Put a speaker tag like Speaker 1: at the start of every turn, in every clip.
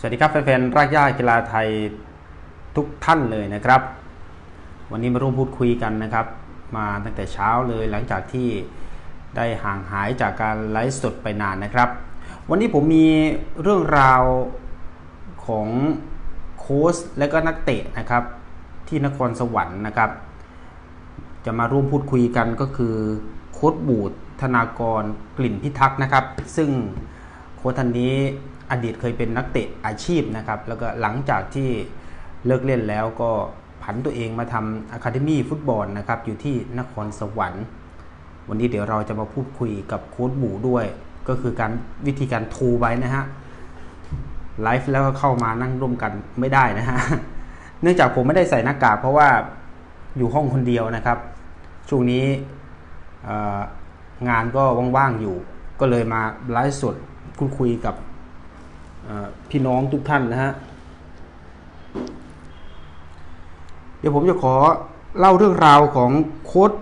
Speaker 1: สวัสดีครับแฟนๆรากหญ้ากีฬาไทยทุกท่านเลยนะครับ วันนี้มาร่วมพูดคุยกันนะครับ มาตั้งแต่เช้าเลยหลังจากที่ได้ห่างหายจากการไลฟ์สดไปนานนะครับ วันนี้ผมมีเรื่องราวของโค้ชและก็นักเตะนะครับ ที่นครสวรรค์นะครับ จะมาร่วมพูดคุยกันก็คือโค้ชบูดธนากรกลิ่นพิทักษ์นะครับ ซึ่งโค้ชท่านนี้ อดีตเคยเป็นนักเตะอาชีพนะครับแล้วก็หลังจากที่เลิกเล่นแล้วก็ผันตัวเองมาทำอะคาเดมี่ฟุตบอลนะครับอยู่ที่นครสวรรค์ วันนี้เดี๋ยวเราจะมาพูดคุยกับโค้ชบูด้วย ก็คือการวิธีการโทรไว้นะฮะไลฟ์แล้วก็เข้ามานั่งร่วมกันไม่ได้นะฮะเนื่องจากผมไม่ได้ใส่หน้ากากเพราะว่าอยู่ห้องคนเดียวนะครับ ช่วงนี้งานก็ว่างๆอยู่ ก็เลยมาไลฟ์สดคุยคุยกับ พี่น้องทุกท่านนะฮะ เดี๋ยวผมจะขอเล่าเรื่องราวของโค้ด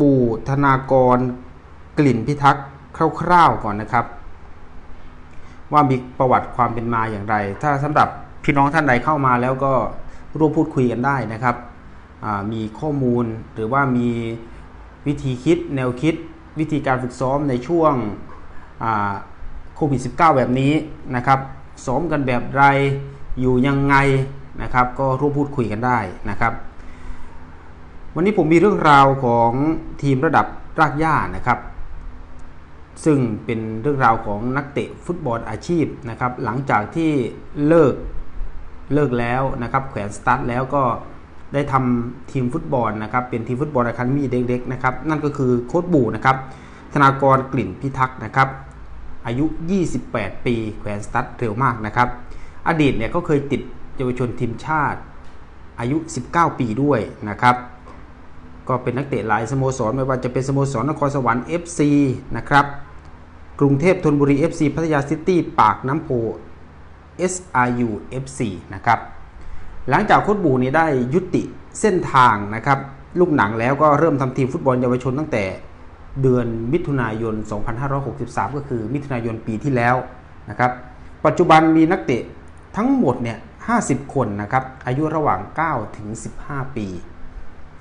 Speaker 1: บูธนากรกลิ่นพิทักษ์คร่าวๆก่อนนะครับ ว่ามีประวัติความเป็นมาอย่างไร ถ้าสำหรับพี่น้องท่านใดเข้ามาแล้วก็ร่วมพูดคุยกันได้นะครับมีข้อมูลหรือว่ามีวิธีคิดแนวคิดวิธีการฝึกซ้อมในช่วงโควิด -19 แบบนี้นะครับ ซ้อมกันแบบไรอยู่ยังไงนะครับ ก็ร่วมพูดคุยกันได้นะครับ วันนี้ผมมีเรื่องราวของทีมระดับรากหญ้านะครับ ซึ่งเป็นเรื่องราวของนักเตะฟุตบอลอาชีพนะครับ หลังจากที่เลิกเลิกแล้วนะครับ แขวนสตาร์ทแล้วก็ได้ทำทีมฟุตบอลนะครับ เป็นทีมฟุตบอลอะคาเดมี่เด็กๆนะครับ นั่นก็คือโค้ชบูนะครับ ธนากรกลิ่นพิทักษ์นะครับ อายุ 28 ปีแขวนสตาร์ทเร็วมากนะครับ อดีตเนี่ยก็เคยติดเยาวชนทีมชาติอายุ 19 ปีด้วยนะครับ ก็เป็นนักเตะหลายสโมสรไม่ว่าจะเป็นสโมสรนครสวรรค์ FC นะครับ กรุงเทพธนบุรี FC พัทยาซิตี้ ปากน้ำโพ SRU FC นะครับ หลังจากโค้ชบูนี้ได้ยุติเส้นทางนะครับ ลูกหนังแล้วก็เริ่มทำทีมฟุตบอลเยาวชนตั้งแต่ เดือนมิถุนายน 2563 ก็คือมิถุนายนปีที่แล้วนะครับ ปัจจุบันมีนักเตะทั้งหมดเนี่ย 50 คนนะครับ อายุระหว่าง 9 ถึง 15 ปี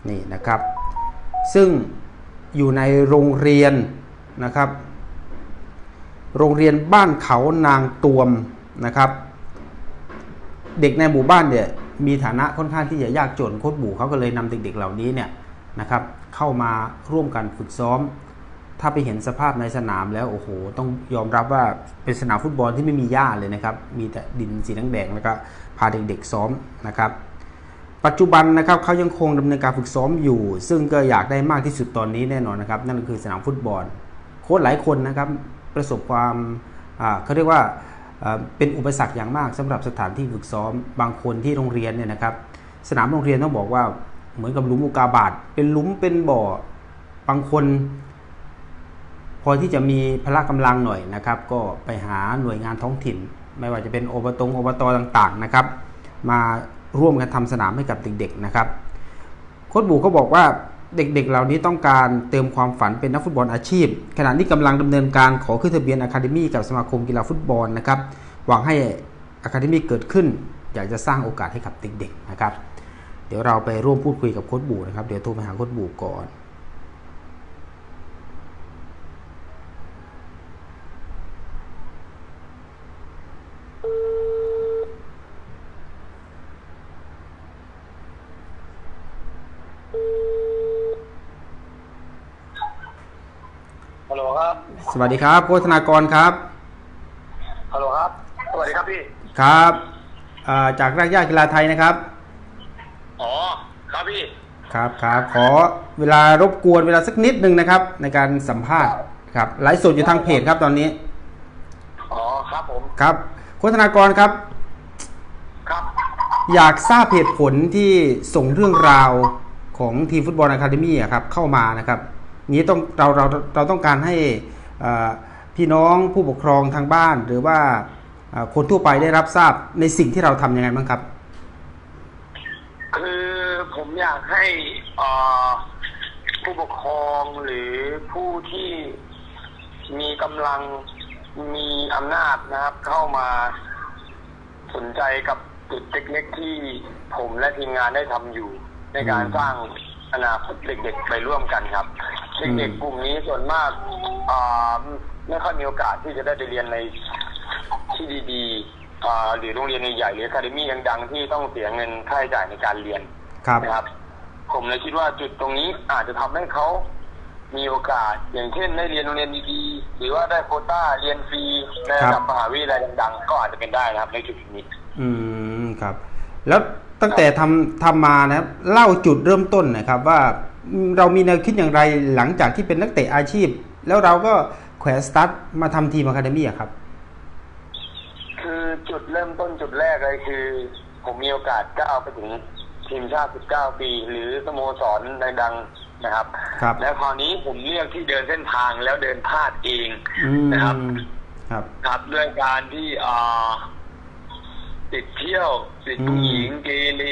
Speaker 1: นี่นะครับ ซึ่งอยู่ในโรงเรียนนะครับ โรงเรียนบ้านเขานางตวมนะครับ เด็กในหมู่บ้านเนี่ยมีฐานะค่อนข้างที่จะยากจนโค้ชบูเขาก็เลยนำเด็กๆเหล่านี้เนี่ยนะครับเข้ามาร่วมกันฝึกซ้อม ถ้าไปเห็นสภาพในสนามแล้วโอ้โหต้องยอมรับว่าเป็นสนามฟุตบอลที่ไม่มีหญ้าเลยนะครับ มีแต่ดินสีแดงแล้วก็พาเด็กๆซ้อมนะครับ ปัจจุบันนะครับเขายังคงดำเนินการฝึกซ้อมอยู่ ซึ่งก็อยากได้มากที่สุดตอนนี้แน่นอนนะครับ นั่นคือสนามฟุตบอล โค้ชหลายคนนะครับประสบความอ่าเขาเรียกว่าอ่าเป็นอุปสรรคอย่างมากสำหรับสถานที่ฝึกซ้อมบางคนที่โรงเรียนเนี่ยนะครับ สนามโรงเรียนต้องบอกว่าเหมือนกับหลุมอุกาบาตเป็นหลุมเป็นบ่อบางคน พอที่จะมีพละกำลังหน่อยนะครับ ก็ไปหาหน่วยงานท้องถิ่น ไม่ว่าจะเป็นอบตงอบตต่างๆนะครับ มาร่วมกันทำสนามให้กับเด็กๆนะครับโค้ชบูก็บอกว่าเด็กๆ เหล่านี้ต้องการเติมความฝันเป็นนักฟุตบอลอาชีพ ขณะนี้กำลังดำเนินการขอขึ้นทะเบียนอะคาเดมี่กับสมาคมกีฬาฟุตบอลนะครับหวังให้อะคาเดมี่เกิดขึ้น อยากจะสร้างโอกาสให้กับเด็กๆนะครับ เดี๋ยวเราไปร่วมพูดคุยกับโค้ชบูนะครับ เดี๋ยวโทรไปหาโค้ชบูก่อน
Speaker 2: ฮัลโหลครับ
Speaker 1: สวัสดีครับโค้ชธนากรครับ
Speaker 2: ฮัลโหลครับ สวัสดีครับพี่
Speaker 1: ครับอ่าจากรากหญ้ากีฬาไทยนะครับ
Speaker 2: อ๋อ ครับพี่
Speaker 1: ครับครับขอเวลารบกวนเวลาสักนิดหนึ่งนะครับ ในการสัมภาษณ์ครับไลฟ์สดอยู่ทางเพจครับตอนนี้
Speaker 2: อ๋อ ครับผม
Speaker 1: ครับ โฆษณากรครับ
Speaker 2: ครับ
Speaker 1: อยากทราบเหตุผลที่ส่งเรื่องราวของทีมฟุตบอลอะคาเดมี่อะครับเข้ามานะครับ นี้ต้องเราเราเราต้องการให้อ่าพี่น้องผู้ปกครองทางบ้าน หรือว่าอ่าคนทั่วไปได้รับทราบในสิ่งที่เราทำยังไงบ้างครับ
Speaker 2: คือผมอยากให้เอ่อผู้ปกครองหรือผู้ที่มีกำลัง มีอำนาจนะครับเข้ามาสนใจกับจุดเล็กๆที่ผมและทีมงานได้ทำอยู่ ในการ
Speaker 1: อืม
Speaker 2: สร้างอนาคตเด็กๆไปร่วมกันครับ
Speaker 1: อืม
Speaker 2: เด็กๆกลุ่มนี้ส่วนมากอ่าไม่ค่อยมีโอกาสที่จะได้ไปเรียนในที่ดีๆอ่าหรือโรงเรียนใหญ่ๆหรืออะคาเดมี่ดังๆ ที่ต้องเสียเงินค่าใช้จ่ายในการเรียน
Speaker 1: ครับ
Speaker 2: นะครับ ผมเลยคิดว่าจุดตรงนี้อาจจะทำให้เขามีโอกาส อย่างเช่นได้เรียนโรงเรียนดีๆ หรือว่าได้โควต้าเรียนฟรีในระดับมหาวิทยาลัยดังๆ ก็อาจจะเป็นได้นะครับในจุดนี้
Speaker 1: อืมครับ แล้วตั้งแต่ทำทำมานะครับเล่าจุดเริ่มต้นหนะครับ ว่าอืมเรามีแนวคิดอย่างไรหลังจากที่เป็นนักเตะอาชีพ แล้วเราก็แขวนสตาร์ทมาทำทีมอะคาเดมี่อะครับ
Speaker 2: คือจุดเริ่มต้นจุดแรกเลยคือ ผมมีโอกาสก้าวไปถึงทีมชาติ 19 ปี หรือสโมสรดังๆ นะครับ
Speaker 1: ครับ
Speaker 2: แล้วคราวนี้ผมเลือกที่เดินเส้นทางแล้วเดินพลาดเอง
Speaker 1: อืม
Speaker 2: นะครับ
Speaker 1: ครับ
Speaker 2: ครับด้วยการที่อ่าติดเที่ยวติดผู้หญิงเกเร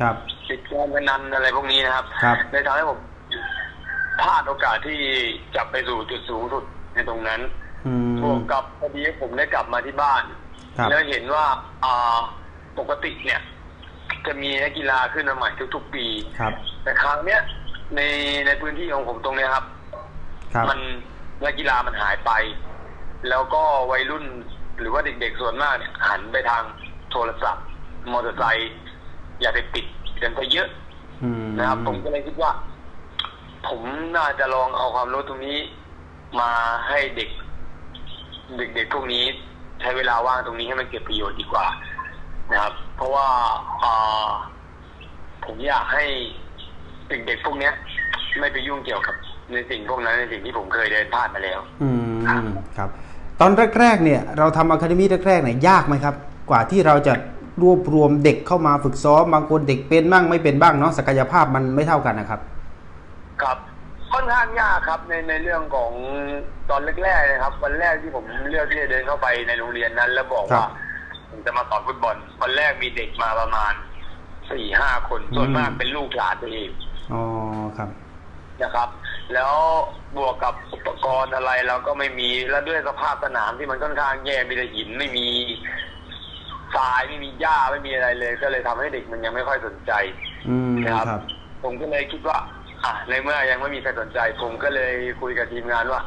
Speaker 1: ครับ
Speaker 2: ติดการพนันอะไรพวกนี้นะครับ
Speaker 1: ครับ
Speaker 2: เลยทำให้ผมพลาดโอกาสที่จะไปสู่จุดสูงสุดในตรงนั้น
Speaker 1: อืม
Speaker 2: บวกกับพอดีผมได้กลับมาที่บ้าน
Speaker 1: ครับ
Speaker 2: แล้วเห็นว่าอ่าปกติเนี่ย จะมีนักกีฬาขึ้นมาใหม่ทุกๆปี
Speaker 1: ครับ
Speaker 2: แต่ครั้งเนี้ย ในในพื้นที่ของผมตรงเนี้ยครับ
Speaker 1: ครับ
Speaker 2: มันนักกีฬามันหายไป แล้วก็วัยรุ่นหรือว่าเด็กๆส่วนมากเนี่ยหันไปทางโทรศัพท์ มอเตอร์ไซค์อย่าไปติดกันไปเยอะ
Speaker 1: อืม
Speaker 2: นะครับ ผมก็เลยคิดว่า ผมน่าจะลองเอาความรู้ตรงนี้ มาให้เด็ก เด็กๆพวกนี้ ใช้เวลาว่างตรงนี้ให้มันเกิดประโยชน์ดีกว่า นะครับ เพราะว่าอ่าผมอยากให้ เด็กๆพวกเนี้ย ไม่ไปยุ่งเกี่ยวกับในสิ่งพวกนั้นในสิ่งที่ผมเคยเดินพลาดมาแล้ว
Speaker 1: อืมครับ ตอนแรกๆเนี่ย เราทำอะคาเดมี่แรกๆเนี่ยยากไหมครับ กว่าที่เราจะรวบรวมเด็กเข้ามาฝึกซ้อมบางคนเด็กเป็นบ้างไม่เป็นบ้างเนาะศักยภาพมันไม่เท่ากันนะครับ
Speaker 2: ครับค่อนข้างยากครับในในเรื่องของตอนแรกๆนะครับ วันแรกที่ผมเลือกที่จะเดินเข้าไปในโรงเรียนนั้น แล้วบอก
Speaker 1: ครั
Speaker 2: ว่า
Speaker 1: บ
Speaker 2: ผมจะมาสอนฟุตบอลวันแรกมีเด็กมาประมาณสี่ห้าคนส่วน
Speaker 1: อืม
Speaker 2: มากเป็นลูกหลานตัวเอง
Speaker 1: อ๋อครับ
Speaker 2: นะครับ แล้วบวกกับอุปกรณ์อะไรเราก็ไม่มีแล้วด้วยสภาพสนามที่มันค่อนข้างแย่มีแต่หินไม่มีทรายไม่มีหญ้าไม่มีอะไรเลย ก็เลยทำให้เด็กมันยังไม่ค่อยสนใจ
Speaker 1: อืม
Speaker 2: นะครับ
Speaker 1: ครับ
Speaker 2: ผมก็เลยคิดว่า อะในเมื่อยังไม่มีใครสนใจ ผมก็เลยคุยกับทีมงานว่า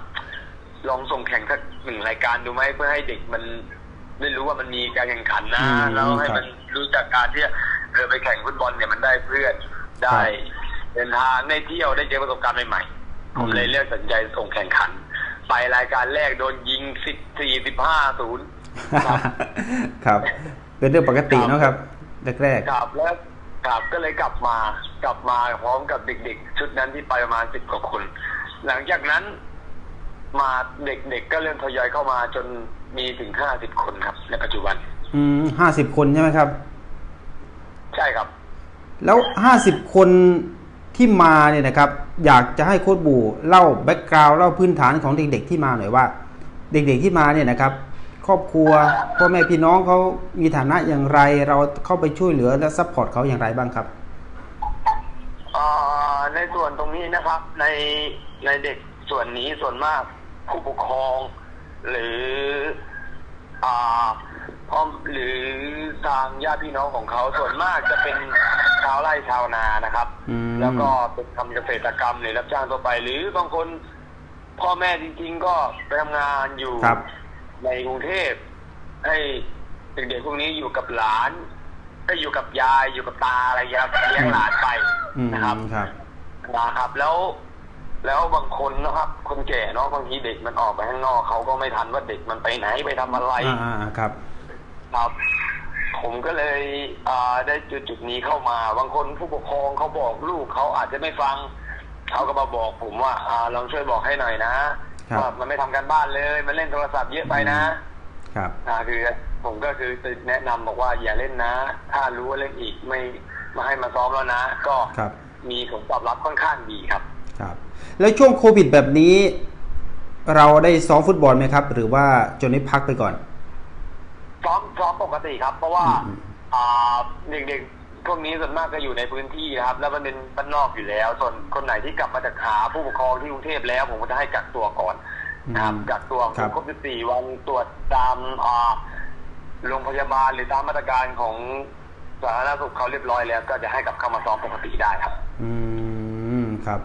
Speaker 2: ลองส่งแข่งสักหนึ่งรายการดูไหมเพื่อให้เด็กมันได้รู้ว่ามันมีการแข่งขันนะ
Speaker 1: อืม
Speaker 2: แล้วให้
Speaker 1: ครับ
Speaker 2: มันรู้จักการที่จะเออไปแข่งฟุตบอลเนี่ยมันได้เพื่อนได้ เดินทางได้เที่ยวได้เจอประสบการณ์ใหม่ๆผมเลยเลือกตัดสินใจส่งแข่งขัน ไปรายการแรกโดนยิงสิบสี่สิบห้าศูนย์ครับ
Speaker 1: ครับเป็นเรื่องปกติเนาะครับแรก
Speaker 2: กลับแล้วกลับก็เลยกลับมากลับมาพร้อมกับเด็กๆ ชุดนั้นที่ไปประมาณสิบกว่าคน หลังจากนั้น มาเด็กๆก็เริ่มทยอยเข้ามาจนมีถึงห้าสิบคนครับ ในปัจจุบัน
Speaker 1: ๆอืมห้าสิบคนใช่ไหมครับ
Speaker 2: ใช่ครับ
Speaker 1: แล้วห้าสิบคน ที่มาเนี่ยนะครับอยากจะให้โค้ชบูเล่าแบ็กกราวเล่าพื้นฐานของเด็ก ๆ ที่มาหน่อยว่า เด็กๆที่มาเนี่ยนะครับ ครอบครัวพ่อแม่พี่น้องเขามีฐานะอย่างไร เราเข้าไปช่วยเหลือและซัพพอร์ตเขาอย่างไรบ้างครับ
Speaker 2: ในส่วนตรงนี้นะครับ ในในเด็กส่วนนี้ส่วนมากผู้ปกครอง หรืออ่า พ่อหรือทางญาติพี่น้องของเขาส่วนมากจะเป็นชาวไร่ชาวนานะครับ
Speaker 1: อืม
Speaker 2: แล้วก็เป็นทำเกษตรกรรมหรือรับจ้างทั่วไป หรือบางคนพ่อแม่จริง ๆ ก็ไปทำงานอยู่
Speaker 1: ครับ
Speaker 2: ในกรุงเทพให้เด็กๆพวกนี้อยู่กับหลานก็อยู่กับยายอยู่กับตาอะไรอย่างเงี้ยครับเลี้ยงหลานไป
Speaker 1: อืม
Speaker 2: นะครับ
Speaker 1: ครับ
Speaker 2: นะครับ แล้วแล้วบางคนนะครับ คนแก่เนาะบางทีเด็กมันออกไปข้างนอกเขาก็ไม่ทันว่าเด็กมันไปไหนไปทำอะไร
Speaker 1: อ่าอ่าครับ
Speaker 2: ครับผมก็เลยอ่าได้จุดจุดๆนี้เข้ามา บางคนผู้ปกครองเขาบอกลูกเขาอาจจะไม่ฟังเขาก็มาบอกผมว่าอ่าลองช่วยบอกให้หน่อยนะครับว่ามันไม่ทำการบ้านเลยมันเล่นโทรศัพท์เยอะไปนะ ครับอ่าคือผมก็คือจะแนะนำบอกว่าอย่าเล่นนะ ถ้ารู้ว่าเล่นอีกไม่มาให้มาซ้อมแล้วนะ ก็
Speaker 1: ครับ
Speaker 2: มีผลตอบรับค่อนข้างดีครับ
Speaker 1: ครับ แล้วช่วงโควิดแบบนี้ เราได้ซ้อมฟุตบอลไหมครับ หรือว่าจนได้พักไปก่อน
Speaker 2: ซ้อมซ้อมปกติครับ เพราะว่า
Speaker 1: อืม
Speaker 2: อ่าเด็กๆพวกนี้ส่วนมากก็อยู่ในพื้นที่นะครับ แล้วมันเป็นบ้านนอกอยู่แล้ว ส่วนคนไหนที่กลับมาจากหาผู้ปกครองที่กรุงเทพแล้ว ผมก็จะให้กักตัวก่อนนะครับ
Speaker 1: อืม
Speaker 2: กักตัว
Speaker 1: ครับ
Speaker 2: ครบ14วันตรวจตามอ่าโรงพยาบาลหรือตามมาตรการของสาธารณสุขเขาเรียบร้อยแล้ว ก็จะให้กลับเข้ามาซ้อมปกติได้ครับ
Speaker 1: อืมครับ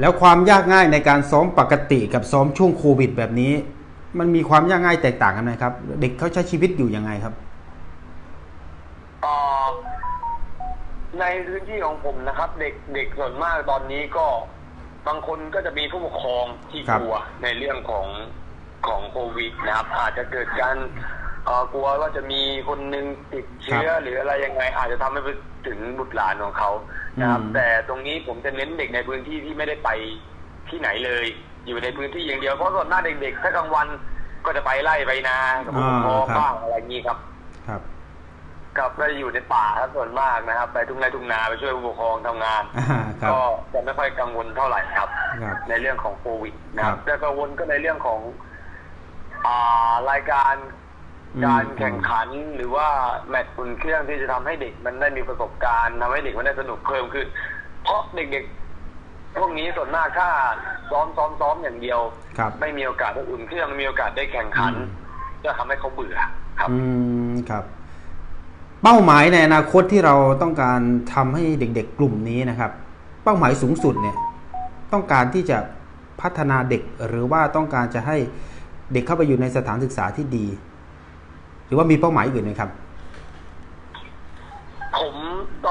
Speaker 1: แล้วความยากง่ายในการซ้อมปกติกับซ้อมช่วงโควิดแบบนี้ มันมีความยากง่ายแตกต่างกันไหมครับ เด็กเขาใช้ชีวิตอยู่ยังไงครับ
Speaker 2: เอ่อในพื้นที่ของผมนะครับ เด็กเด็กส่วนมากตอนนี้ก็บางคนก็จะมีผู้ปกครองที่
Speaker 1: ครับ
Speaker 2: กลัวในเรื่องของของโควิดนะครับ อาจจะเกิดการเอ่อกลัวว่าจะมีคนหนึ่งติดเชื้อหรืออะไรยังไง อาจจะทำให้ไปถึงบุตรหลานของเขานะครับ
Speaker 1: อืม
Speaker 2: แต่ตรงนี้ผมจะเน้นเด็กในพื้นที่ที่ไม่ได้ไปที่ไหนเลย อยู่ในพื้นที่อย่างเดียวเพราะส่วนหน้ากเด็กๆถ้ากลางวันก็จะไปไล่ไปนากับผู้ปกครองบ้างอะไรอย่างนี้ครับ
Speaker 1: ครับ
Speaker 2: กับก็จะอยู่ในป่าครับส่วนมากนะครับ ไปทุ่งไร่ทุ่งนาไปช่วยผู้ปกครองทำงาน
Speaker 1: อ่าครับ
Speaker 2: ก็จะไม่ค่อยกังวลเท่าไหร่ครับ
Speaker 1: ครับ
Speaker 2: ในเรื่องของโควิดนะครั
Speaker 1: ครับบ
Speaker 2: แต่กังวลก็ในเรื่องของอ่ารายการ
Speaker 1: อืม
Speaker 2: การแข่งขันหรือว่าแมตช์อุ่นเครื่องที่จะทำให้เด็กมันได้มีประสบการณ์ทำให้เด็กมันได้สนุกเพิ่มขึ้น เพราะเด็กๆ พวกนี้ส่วนมากถ้าซ้อมซ้อมซ้อมอย่างเดียว
Speaker 1: ครับ
Speaker 2: ไม่มีโอกาสได้อุ่นเครื่องไม่มีโอกาสได้แข่งขัน
Speaker 1: อืม
Speaker 2: จะทำให้เขาเบื่อครับ
Speaker 1: อืมครับ เป้าหมายในอนาคตที่เราต้องการทำให้เด็ก ๆ กลุ่มนี้นะครับ เป้าหมายสูงสุดเนี่ย ต้องการที่จะพัฒนาเด็กหรือว่าต้องการจะให้เด็กเข้าไปอยู่ในสถานศึกษาที่ดี หรือว่ามีเป้าหมายอื่นไหมครับ
Speaker 2: ผมต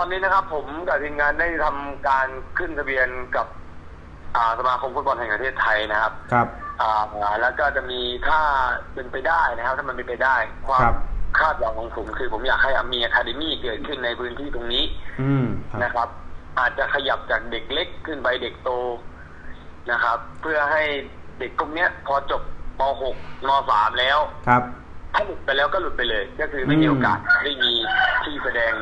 Speaker 2: อนนี้นะครับ ผมกับทีมงานได้ทำการขึ้นทะเบียนกับอ่าสมาคมฟุตบอลแห่งประเทศไทยนะครับ
Speaker 1: ครับ
Speaker 2: อ่าแล้วก็จะมีถ้าเป็นไปได้นะครับ ถ้ามันเป็นไปได้ ความ
Speaker 1: ครับ
Speaker 2: คาดหวังของผมคือผมอยากให้มีอะคาเดมี่เกิดขึ้นในพื้นที่ตรงนี้
Speaker 1: อืมครับ
Speaker 2: นะครับ อาจจะขยับจากเด็กเล็กขึ้นไปเด็กโตนะครับ เพื่อให้เด็กกลุ่มเนี้ย พอจบป .6 ม .3 แล้ว
Speaker 1: ครับ
Speaker 2: ถ้าหลุดไปแล้วก็หลุดไปเลย ก็คือไม่มี
Speaker 1: อืม
Speaker 2: โอกาสได้มีที่แสดง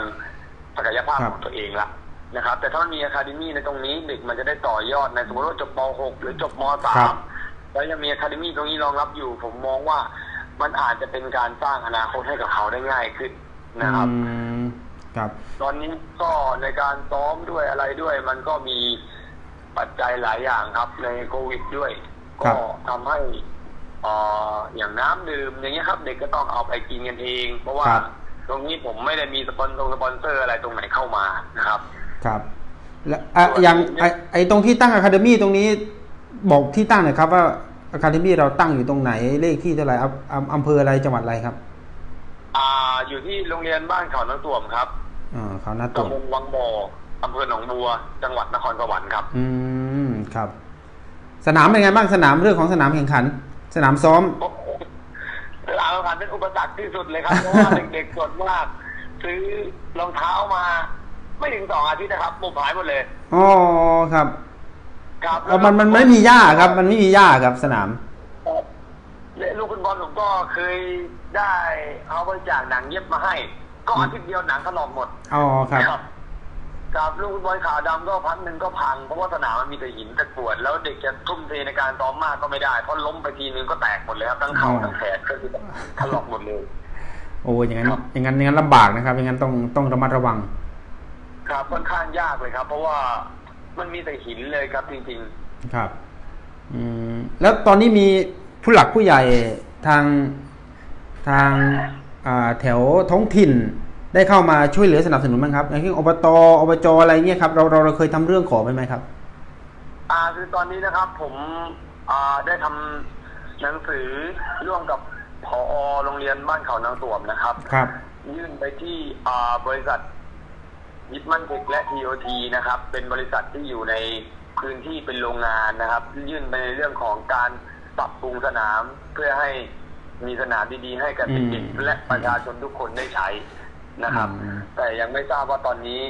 Speaker 2: ศักยภาพ
Speaker 1: ครับ
Speaker 2: ของตัวเองละนะครับ แต่ถ้ามันมีอะคาเดมี่ในตรงนี้เด็กมันจะได้ต่อยอดในสมมติว่าจบป .6 หรือจบม
Speaker 1: ครับ
Speaker 2: .3 แล้วยังมีอะคาเดมี่ตรงนี้รองรับอยู่ ผมมองว่ามันอาจจะเป็นการสร้างอนาคตให้กับเขาได้ง่ายขึ้นนะครับ
Speaker 1: อืมครับ
Speaker 2: ตอนนี้ก็ในการซ้อมด้วยอะไรด้วย มันก็มีปัจจัยหลายอย่างครับ ในโควิดด้วย
Speaker 1: ครั
Speaker 2: ก็
Speaker 1: บ
Speaker 2: ทำให้เอ่ออย่างน้ำดื่มอย่างเงี้ยครับ เด็กก็ต้องเอาไปกินกันเอง เพราะว่า
Speaker 1: ครับ
Speaker 2: ตรงนี้ผมไม่ได้มีสปอนเซอร์สปอนเซอร์อะไรตรงไหนเข้ามานะครับ
Speaker 1: ครับ และอะ
Speaker 2: ส่วน
Speaker 1: อย่าง
Speaker 2: เนี่ย
Speaker 1: ไอไอตรงที่ตั้งอะคาเดมี่ตรงนี้บอกที่ตั้งหน่อยครับว่าอะคาเดมี่เราตั้งอยู่ตรงไหนเลขที่เท่าไหร่อำอำอำเภออะไรจังหวัดอะไรครับ
Speaker 2: อ่า อยู่ที่โรงเรียนบ้านเขาน้ำต่วมครับ
Speaker 1: อ่าเขาหน้าตุ่ม
Speaker 2: ตำบลวังบ่ออำเภอหนองบัว จังหวัดนครสวรรค์ครับ
Speaker 1: อืมครับ สนามเป็นไงบ้างสนามเรื่องของสนามแข่งขัน สนามซ้อม
Speaker 2: เวลาแข่งขันเป็นอุปสรรคที่สุดเลยครับเพราะว่าเด็กๆส่วนมากซื้อรองเท้ามา ไม่ถึงสองอาทิตย์นะครับหมดหายหมดเลย
Speaker 1: อ๋อครับ
Speaker 2: ครับ
Speaker 1: เอามันมันไม่มีหญ้าครับ มันไม่มีหญ้าครับสนาม
Speaker 2: และลูกฟุตบอลผมก็เคยได้เอาบริจาคหนังเย็บมาให้ ก็อาทิตย์เดียวหนังถลอกหมด
Speaker 1: อ๋อครับ
Speaker 2: ครับลูกฟุตบอลขาวดำก็พักหนึ่งก็พังเพราะว่าสนามมันมีแต่หินตะกรวด แล้วเด็กจะทุ่มเทในการซ้อมมากก็ไม่ได้เพราะล้มไปทีนึงก็แตกหมดเลยครับทั้งเข่า
Speaker 1: อ๋อ
Speaker 2: ทั้งแขนก็คือถลอกหมดเลย
Speaker 1: โอ้อย่างนั้น
Speaker 2: ครับ
Speaker 1: อย่างนั้นอย่างนั้นลำบากนะครับอย่างนั้นต้องต้องระมัดระวัง
Speaker 2: ครับค่อนข้างยากเลยครับ เพราะว่ามันมีแต่หินเลยครับจริง
Speaker 1: ครับ อืมแล้วตอนนี้มีผู้หลักผู้ใหญ่ทางทางอ่าแถวท้องถิ่น ได้เข้ามาช่วยเหลือสนับสนุนบ้างครับอย่างเช่นอบตอบจอะไรเงี้ยครับเราเราเราเคยทำเรื่องขอไปไหมครับ
Speaker 2: ๆอ่าคือตอนนี้นะครับ ผมอ่าได้ทำหนังสือร่วมกับผอโรงเรียนบ้านเขานางสวมนะครับ
Speaker 1: ครับ
Speaker 2: ยื่นไปที่อ่าบริษัทยิปมันเทคและ TOT นะครับ เป็นบริษัทที่อยู่ในพื้นที่เป็นโรงงานนะครับ ยื่นไปในเรื่องของการปรับปรุงสนามเพื่อให้มีสนามดีๆให้กับ
Speaker 1: อืม
Speaker 2: เด็กๆและประชาชนทุกคนได้ใช้ นะครับ
Speaker 1: อืม
Speaker 2: แต่ยังไม่ทราบว่าตอนนี้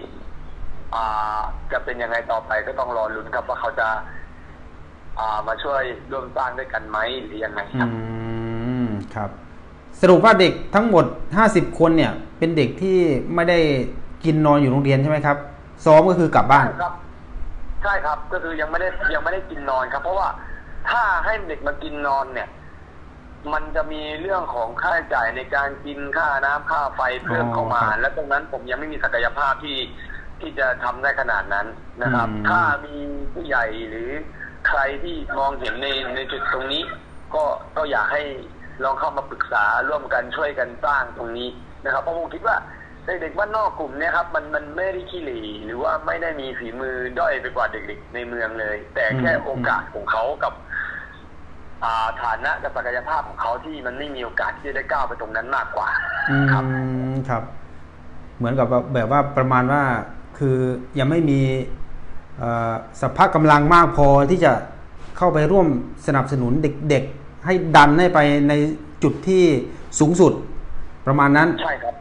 Speaker 2: อ่าจะเป็นยังไงต่อไปก็ต้องรอลุ้นครับว่าเขาจะ อ่ามาช่วยร่วมสร้างด้วยกันไหมหรือยังไงค
Speaker 1: อื
Speaker 2: รับ
Speaker 1: มครับ สรุปว่าเด็กทั้งหมดห้าสิบคนเนี่ย เป็นเด็กที่ไม่ได้กินนอนอยู่โรงเรียนใช่ไหมครับ ซ้อมก็คือกลับบ้าน
Speaker 2: ใช่ครับ ใช่ครับ ก็คือยังไม่ได้ยังไม่ได้กินนอนครับ เพราะว่าถ้าให้เด็กมากินนอนเนี่ย มันจะมีเรื่องของค่าใช้จ่ายในการกินค่าน้ำค่าไฟเพิ่มเข้ามา
Speaker 1: อ๋อครับ
Speaker 2: และตรงนั้นผมยังไม่มีศักยภาพที่ที่จะทำได้ขนาดนั้นนะครับ
Speaker 1: อืม
Speaker 2: ถ้ามีผู้ใหญ่หรือใครที่มองเห็นในในจุดตรงนี้ ก็ก็อยากให้ลองเข้ามาปรึกษาร่วมกันช่วยกันสร้างตรงนี้นะครับเพราะผมคิดว่าเด็กๆบ้านนอกกลุ่มเนี้ยครับมันมันไม่ได้ขี้เหร่หรือว่าไม่ได้มีฝีมือด้อยไปกว่าเด็กๆในเมืองเลย แต่แค่
Speaker 1: อืม
Speaker 2: โอกาสของเขากับอ่า ฐานะกับศักยภาพของเขาที่มันไม่มีโอกาสที่จะได้ก้าวไปตรงนั้นมากกว่า
Speaker 1: อืม
Speaker 2: ครับ
Speaker 1: ครับ เหมือนกับว่าแบบว่าประมาณว่าคือยังไม่มีเอ่อสภาพกำลังมากพอที่จะเข้าไปร่วมสนับสนุนเด็กๆ ให้ดันให้ไปในจุดที่สูงสุดประมาณนั้น
Speaker 2: ใช่ครับ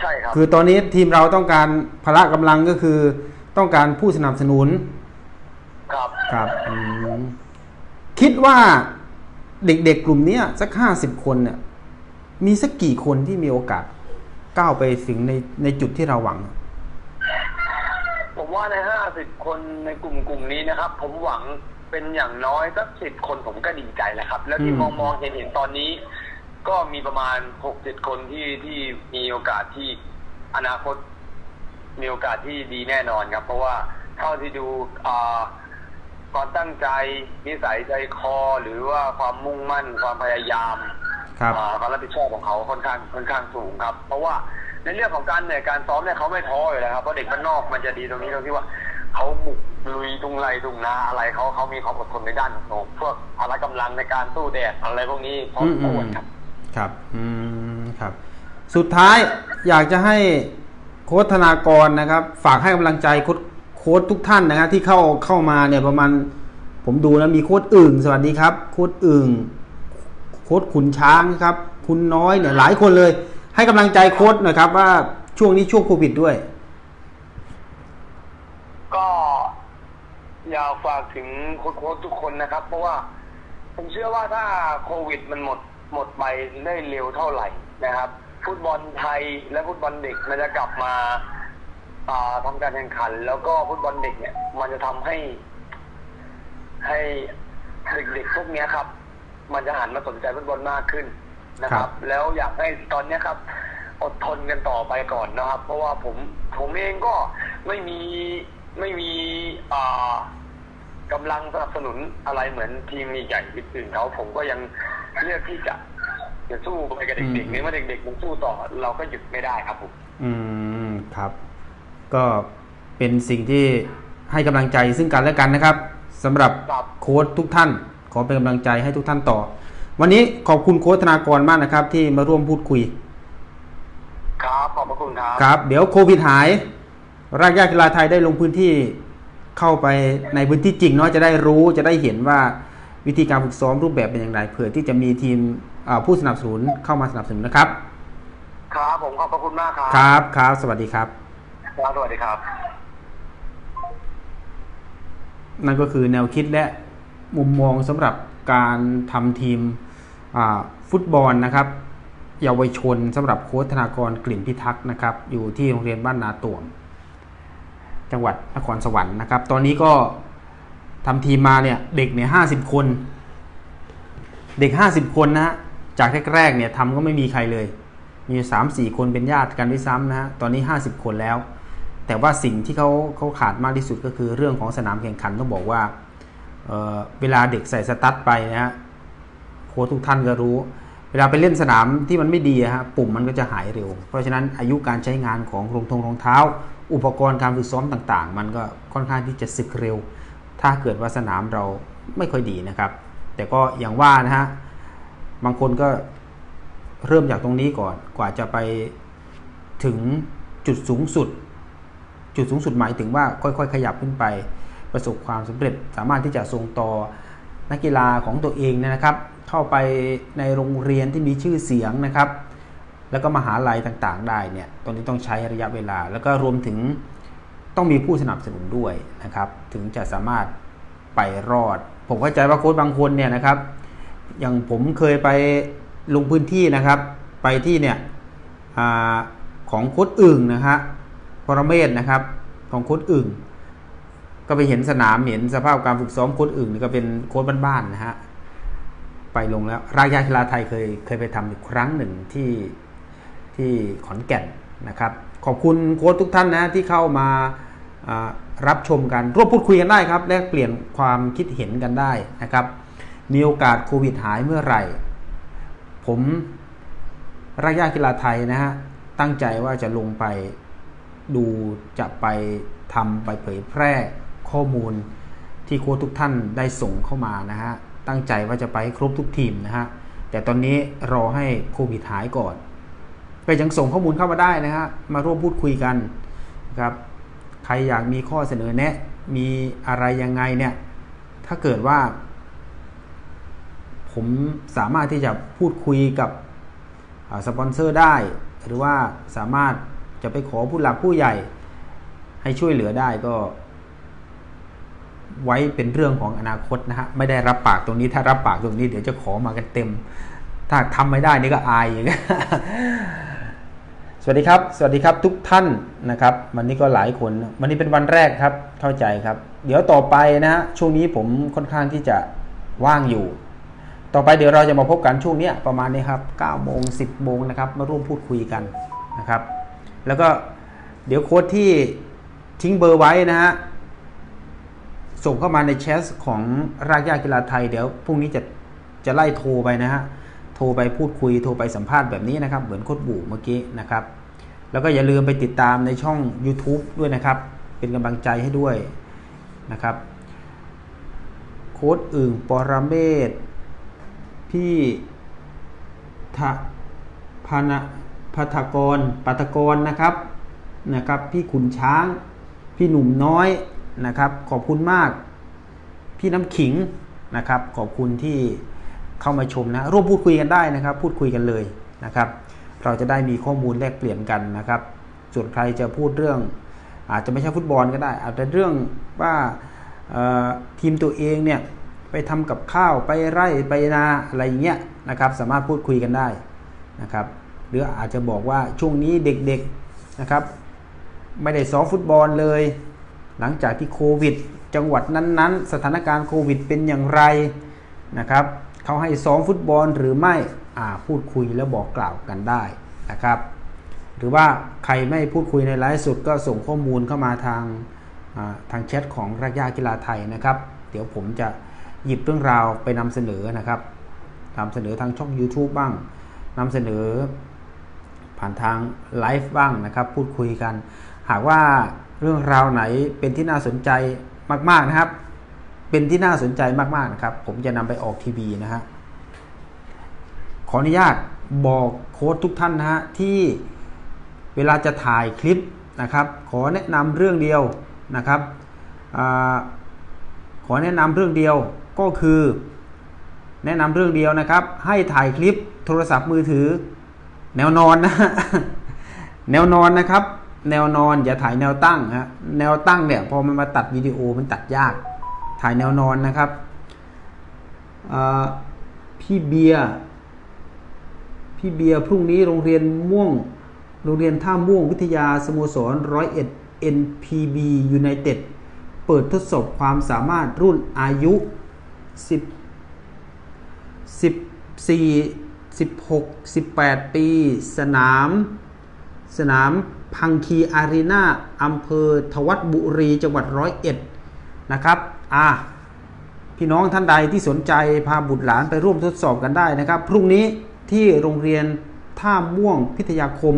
Speaker 2: ใช่ครับ
Speaker 1: คือตอนนี้ทีมเราต้องการพละกำลังก็คือต้องการผู้สนับสนุน
Speaker 2: ครับ
Speaker 1: ครับอืมคิดว่า เด็กๆกลุ่มเนี้ยสักห้าสิบคนเนี่ยมีสักกี่คนที่มีโอกาสก้าวไปถึงในในจุดที่เราหวัง
Speaker 2: ผมว่าในห้าสิบคนในกลุ่มกลุ่มนี้นะครับ ผมหวังเป็นอย่างน้อยสักสิบคนผมก็ดีใจแล้วครับ แล้วที่
Speaker 1: อืม
Speaker 2: มองมองเห็นเห็นตอนนี้ ก็มีประมาณหกเจ็ดคนที่ที่มีโอกาสที่อนาคตมีโอกาสที่ดีแน่นอนครับ เพราะว่าเท่าที่ดูอ่า ความตั้งใจนิสัยใจคอ หรือว่าความมุ่งมั่น ความพยายาม
Speaker 1: ครับ
Speaker 2: อ่าความรับผิดชอบของเขาค่อนข้างค่อนข้างสูงครับ เพราะว่าในเรื่องของการเหนื่อยการซ้อมเนี่ยเขาไม่ท้ออยู่แล้วครับเพราะเด็กบ้านนอกมันจะดีตรงนี้ตรงที่ว่าเขาบุกลุยตรงไรตรงนาอะไรเขาเขามีความอดทนในด้านของพวกพละกำลังในการสู้แดดอะไรพวกนี้พร้อม
Speaker 1: อืม
Speaker 2: ป
Speaker 1: อื
Speaker 2: ว
Speaker 1: ม
Speaker 2: ดครับ
Speaker 1: ครับ อืมครับ สุดท้ายอยากจะให้โค้ชธนากรนะครับ ฝากให้กำลังใจโค้ชโค้ชทุกท่านนะครับที่เข้าเข้ามาเนี่ยประมาณผมดูแล้วมีโค้ชอึ่งสวัสดีครับ โค้ชอึ่งโค้ชขุนช้างครับ คุณน้อยเนี่ยหลายคนเลย ให้กำลังใจโค้ชหน่อยครับว่าช่วงนี้ช่วงโควิดด้วย
Speaker 2: ก็อยากฝากถึงโค้ชๆทุกคนนะครับ เพราะว่าผมเชื่อว่าถ้าโควิดมันหมดหมดไปได้เร็วเท่าไหร่นะครับ ฟุตบอลไทยและฟุตบอลเด็กมันจะกลับมา ทำการแข่งขัน แล้วก็ฟุตบอลเด็กเนี่ย มันจะทำให้ ให้เด็กๆพวกเนี้ยครับ มันจะหันมาสนใจฟุตบอลมากขึ้นนะค
Speaker 1: ครั
Speaker 2: รับ
Speaker 1: บ
Speaker 2: แล้วอยากให้ตอนเนี้ยครับ อดทนกันต่อไปก่อนนะครับ เพราะว่าผมผมเองก็ไม่มีไม่มีอ่ากำลังสนับสนุนอะไรเหมือนทีมใหญ่อื่นๆเขาผมก็ยังเลือกที่จะจะสู้ไปกับเด็กๆในเมื่อเด็กๆมันสู้ต่อเราก็หยุดไม่ได้ครับผม
Speaker 1: อืมครับ ก็เป็นสิ่งที่ให้กำลังใจซึ่งกันและกันนะครับสำหรับ
Speaker 2: ครับ
Speaker 1: โค้ชทุกท่าน ขอเป็นกำลังใจให้ทุกท่านต่อ วันนี้ขอบคุณโค้ชธนากรมากนะครับ ที่มาร่วมพูดคุย
Speaker 2: ครับขอบพระคุณครับ
Speaker 1: ครับ เดี๋ยวโควิดหาย รากยากีฬาไทยได้ลงพื้นที่เข้าไปในพื้นที่จริงเนาะจะได้รู้จะได้เห็นว่าวิธีการฝึกซ้อมรูปแบบเป็นอย่างไรเผื่อที่จะมีทีมอ่าผู้สนับสนุนเข้ามาสนับสนุนนะครับ
Speaker 2: ครับผมขอบพระคุณมากครับ
Speaker 1: ครับครับสวัสดีครับ
Speaker 2: ครับสวัสดีครับ
Speaker 1: นั่นก็คือแนวคิดและมุมมองสำหรับการทำทีมฟุตบอลนะครับ เยาวชนสำหรับโค้ชธนากรกลิ่นพิทักษ์นะครับ อยู่ที่โรงเรียนบ้านนาตวงจังหวัดนครสวรรค์นะครับ ตอนนี้ก็ทำทีมมาเนี่ยเด็กเนี่ยห้าสิบคน เด็กห้าสิบคนนะฮะจากแรกๆเนี่ยทำก็ไม่มีใครเลย มีสามสี่คนเป็นญาติกันด้วยซ้ำนะฮะตอนนี้ห้าสิบคนแล้ว แต่ว่าสิ่งที่เขาเขาขาดมากที่สุดก็คือเรื่องของสนามแข่งขันต้องบอกว่าเเวลาเด็กใส่สตั๊ดไปนะฮะโค้ชทุกท่านก็รู้ เวลาไปเล่นสนามที่มันไม่ดีฮะปุ่มมันก็จะหายเร็ว เพราะฉะนั้นอายุการใช้งานของรองทงรองเท้า อุปกรณ์การฝึกซ้อมต่างๆ มันก็ค่อนข้างที่จะสึกเร็ว ถ้าเกิดว่าสนามเราไม่ค่อยดีนะครับ แต่ก็อย่างว่านะฮะบางคนก็เริ่มจากตรงนี้ก่อนกว่าจะไปถึงจุดสูงสุด จุดสูงสุดหมายถึงว่าค่อยๆ ขยับขึ้นไป ประสบความสำเร็จสามารถที่จะส่งต่อนักกีฬาของตัวเองเนยนะครับ เข้าไปในโรงเรียนที่มีชื่อเสียงนะครับ แล้วก็มหาลัยต่างๆ ได้เนี่ยตรงนี้ต้องใช้ระยะเวลา แล้วก็รวมถึงต้องมีผู้สนับสนุนด้วยนะครับ ถึงจะสามารถไปรอด ผมเข้าใจว่าโค้ชบางคนเนี่ยนะครับ อย่างผมเคยไปลงพื้นที่นะครับ ไปที่เนี่ยอของโค้ชอึ่งนะฮะ ปรเมศนะครับ ของโค้ชอึ่งก็ไปเห็นสนามเห็นสภาพการฝึกซ้อมโค้ชอึ่งนี่ก็เป็นโค้ชบ้านๆนะฮะไปลงแล้วรากยากีฬาไทยเคยเคยไปทำอยู่ครั้งหนึ่งที่ที่ขอนแก่นนะครับ ขอบคุณโค้ชทุกท่านนะที่เข้ามารับชมกันร่วมพูดคุยกันได้ครับแลกเปลี่ยนความคิดเห็นกันได้นะครับ มีโอกาสโควิดหายเมื่อไหร่ ผมรักยากีฬาไทยนะฮะตั้งใจว่าจะลงไป ดูจะไปทำไปเผยแพร่ข้อมูลที่โค้ชทุกท่านได้ส่งเข้ามานะฮะ ตั้งใจว่าจะไปครบทุกทีมนะฮะ แต่ตอนนี้รอให้โควิดหายก่อน ก็ยังส่งข้อมูลเข้ามาได้นะฮะ มาร่วมพูดคุยกันครับ ใครอยากมีข้อเสนอแนะ มีอะไรยังไงเนี่ย ถ้าเกิดว่า ผมสามารถที่จะพูดคุยกับสปอนเซอร์ได้ หรือว่าสามารถ จะไปขอผู้หลักผู้ใหญ่ ให้ช่วยเหลือได้ก็ ไว้เป็นเรื่องของอนาคตนะฮะไม่ได้รับปากตรงนี้ถ้ารับปากตรงนี้เดี๋ยวจะขอมากันเต็ม ถ้าทำไม่ได้นี่ก็อายอย่างเงี้ยสวัสดีครับ สวัสดีครับทุกท่านนะครับ วันนี้ก็หลายคนวันนี้เป็นวันแรกครับเข้าใจครับ เดี๋ยวต่อไปนะฮะช่วงนี้ผมค่อนข้างที่จะว่างอยู่ต่อไปเดี๋ยวเราจะมาพบกันช่วงนี้ประมาณนี้ครับ9โมง10โมงนะครับ มาร่วมพูดคุยกันนะครับ แล้วก็เดี๋ยวโค้ดที่ทิ้งเบอร์ไว้นะฮะส่งเข้ามาในแชทของรากยากีฬาไทย เดี๋ยวพรุ่งนี้จะจะไล่โทรไปนะฮะโทรไปพูดคุยโทรไปสัมภาษณ์แบบนี้นะครับ เหมือนโค้ดบูเมื่อกี้นะครับ แล้วก็อย่าลืมไปติดตามในช่อง YouTube ด้วยนะครับ เป็นกำลังใจให้ด้วยนะครับ โค้ดอึ่งปรเมศพี่ทะพานะ พัทกรปัทกรนะครับนะครับ พี่ขุนช้าง พี่หนุ่มน้อยนะครับ ขอบคุณมาก พี่น้ำขิงนะครับ ขอบคุณที่เข้ามาชมนะร่วมพูดคุยกันได้นะครับ พูดคุยกันเลยนะครับ เราจะได้มีข้อมูลแลกเปลี่ยนกันนะครับ ส่วนใครจะพูดเรื่อง อาจจะไม่ใช่ฟุตบอลก็ได้ อาจจะเรื่องว่าทีมตัวเองเนี่ยไปทำกับข้าวไปไร่ไปนาอะไรอย่างเงี้ยนะครับ สามารถพูดคุยกันได้นะครับ หรืออาจจะบอกว่าช่วงนี้เด็กๆนะครับ ไม่ได้ซ้อมฟุตบอลเลย หลังจากที่โควิด จังหวัดนั้นๆ สถานการณ์โควิดเป็นอย่างไรนะครับเขาให้ซ้อมฟุตบอลหรือไม่พูดคุยแล้วบอกกล่าวกันได้นะครับ หรือว่าใครไม่พูดคุยในไลฟ์สดก็ส่งข้อมูลเข้ามาทางทางแชทของรักยากีฬาไทยนะครับ เดี๋ยวผมจะหยิบเรื่องราวไปนำเสนอนะครับนำเสนอทางช่อง YouTube บ้างนำเสนอ ผ่านทางไลฟ์บ้างนะครับ พูดคุยกัน หากว่าเรื่องราวไหนเป็นที่น่าสนใจมาก ๆนะครับ เป็นที่น่าสนใจมากๆนะครับ ผมจะนำไปออกทีวีนะฮะขออนุญาตบอกโค้ดทุกท่านนะฮะที่เวลาจะถ่ายคลิปนะครับ ขอแนะนำเรื่องเดียวนะครับอขอแนะนำเรื่องเดียวก็คือ แนะนำเรื่องเดียวนะครับ ให้ถ่ายคลิปโทรศัพท์มือถือ แนวนอนนะแนวนอนนะครับ แนวนอนอย่าถ่ายแนวตั้งฮะแนวตั้งเนี่ยพอมันมาตัดวิดีโอมันตัดยาก ถ่ายแนวนอนนะครับพี่เบียร์พี่เบียร์พรุ่งนี้โรงเรียนม่วง โรงเรียนท่าม่วงวิทยาสโมสรร้อยเอ็ด NPB United เปิดทดสอบความสามารถรุ่นอายุ 10 14 16 18 ปี สนาม สนามพังคีอารีนาอำเภอทวัดบุรีจังหวัดร้อยเอ็ดนะครับอ่าพี่น้องท่านใดที่สนใจพาบุตรหลานไปร่วมทดสอบกันได้นะครับ พรุ่งนี้ที่โรงเรียนท่าม่วงพิทยาคม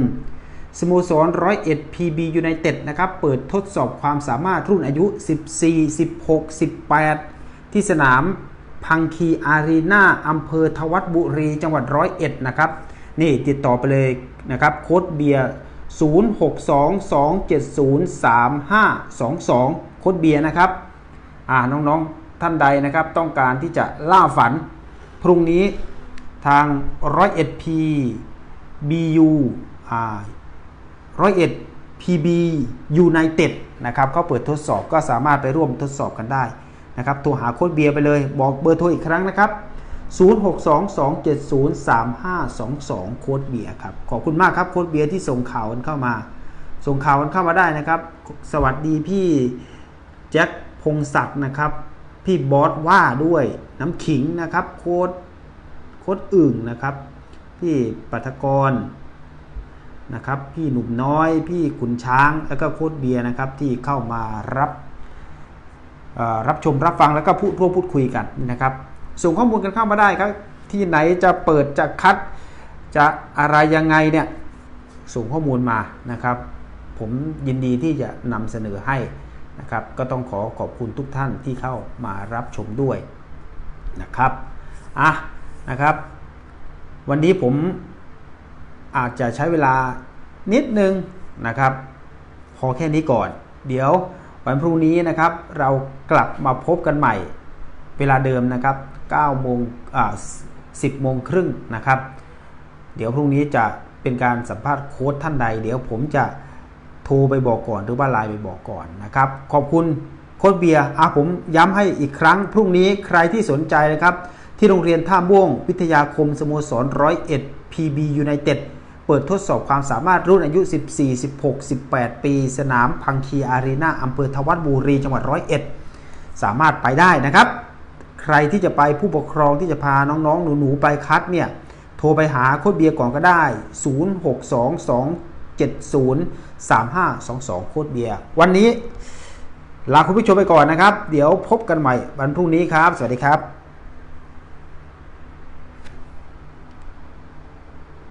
Speaker 1: สโมสรร้อยเอ็ดพีบียูไนเต็ดนะครับ เปิดทดสอบความสามารถรุ่นอายุ 14 16 18 ที่สนาม พังคีอารีนาอำเภอทวัดบุรีจังหวัดร้อยเอ็ดนะครับนี่ติดต่อไปเลยนะครับโค้ดเบียร์ 0622703522 โค้ดเบียร์นะครับอ่าน้องๆท่านใดนะครับต้องการที่จะล่าฝัน พรุ่งนี้ทางร้อยเอ็ดพีบียูอ่าร้อยเอ็ดพีบียูไนเต็ดนะครับเขาเปิดทดสอบก็สามารถไปร่วมทดสอบกันได้ นะครับโทรหาโค้ดเบียร์ไปเลยบอกเบอร์โทรอีกครั้งนะครับ 0622703522 โค้ดเบียร์ครับ ขอบคุณมากครับโค้ดเบียร์ที่ส่งข่าวกันเข้ามา ส่งข่าวกันเข้ามาได้นะครับ สวัสดีพี่แจ็คพงศักดิ์นะครับ พี่บอสว่าด้วยน้ำขิงนะครับ โค้ดโค้ดอึ่งนะครับ พี่ปัทกรนะครับ พี่หนุ่มน้อย พี่ขุนช้าง แล้วก็โค้ดเบียร์นะครับที่เข้ามารับ รับชมรับฟังแล้วก็พูดร่วมพูดคุยกันนะครับ ส่งข้อมูลกันเข้ามาได้ครับ ที่ไหนจะเปิดจะคัดจะอะไรยังไงเนี่ยส่งข้อมูลมานะครับ ผมยินดีที่จะนำเสนอให้นะครับ ก็ต้องขอขอบคุณทุกท่านที่เข้ามารับชมด้วยนะครับอะนะครับ วันนี้ผมอาจจะใช้เวลานิดนึงนะครับ พอแค่นี้ก่อน เดี๋ยว วันพรุ่งนี้นะครับ เรากลับมาพบกันใหม่ เวลาเดิมนะครับ9โมงอ่า10โมงครึ่งนะครับ เดี๋ยวพรุ่งนี้จะเป็นการสัมภาษณ์โค้ชท่านใด เดี๋ยวผมจะโทรไปบอกก่อนหรือว่าไลน์ไปบอกก่อนนะครับ ขอบคุณโค้ชเบียร์อะผมย้ำให้อีกครั้ง พรุ่งนี้ใครที่สนใจนะครับ ที่โรงเรียนท่าม่วง วิทยาคมสโมสรร้อยเอ็ด PB United เปิดทดสอบความสามารถรุ่นอายุ 14 16 18 ปี สนามพังคีอารีนาอำเภอทวัดบุรี จังหวัดร้อยเอ็ดสามารถไปได้นะครับ ใครที่จะไปผู้ปกครองที่จะพาน้องๆ หนูๆ ไปคัดเนี่ย โทรไปหาโค้ดเบียร์ก่อนก็ได้ 0622703522 โค้ดเบียร์ วันนี้ลาคุณผู้ชมไปก่อนนะครับ เดี๋ยวพบกันใหม่วันพรุ่งนี้ครับ สวัสดีครับ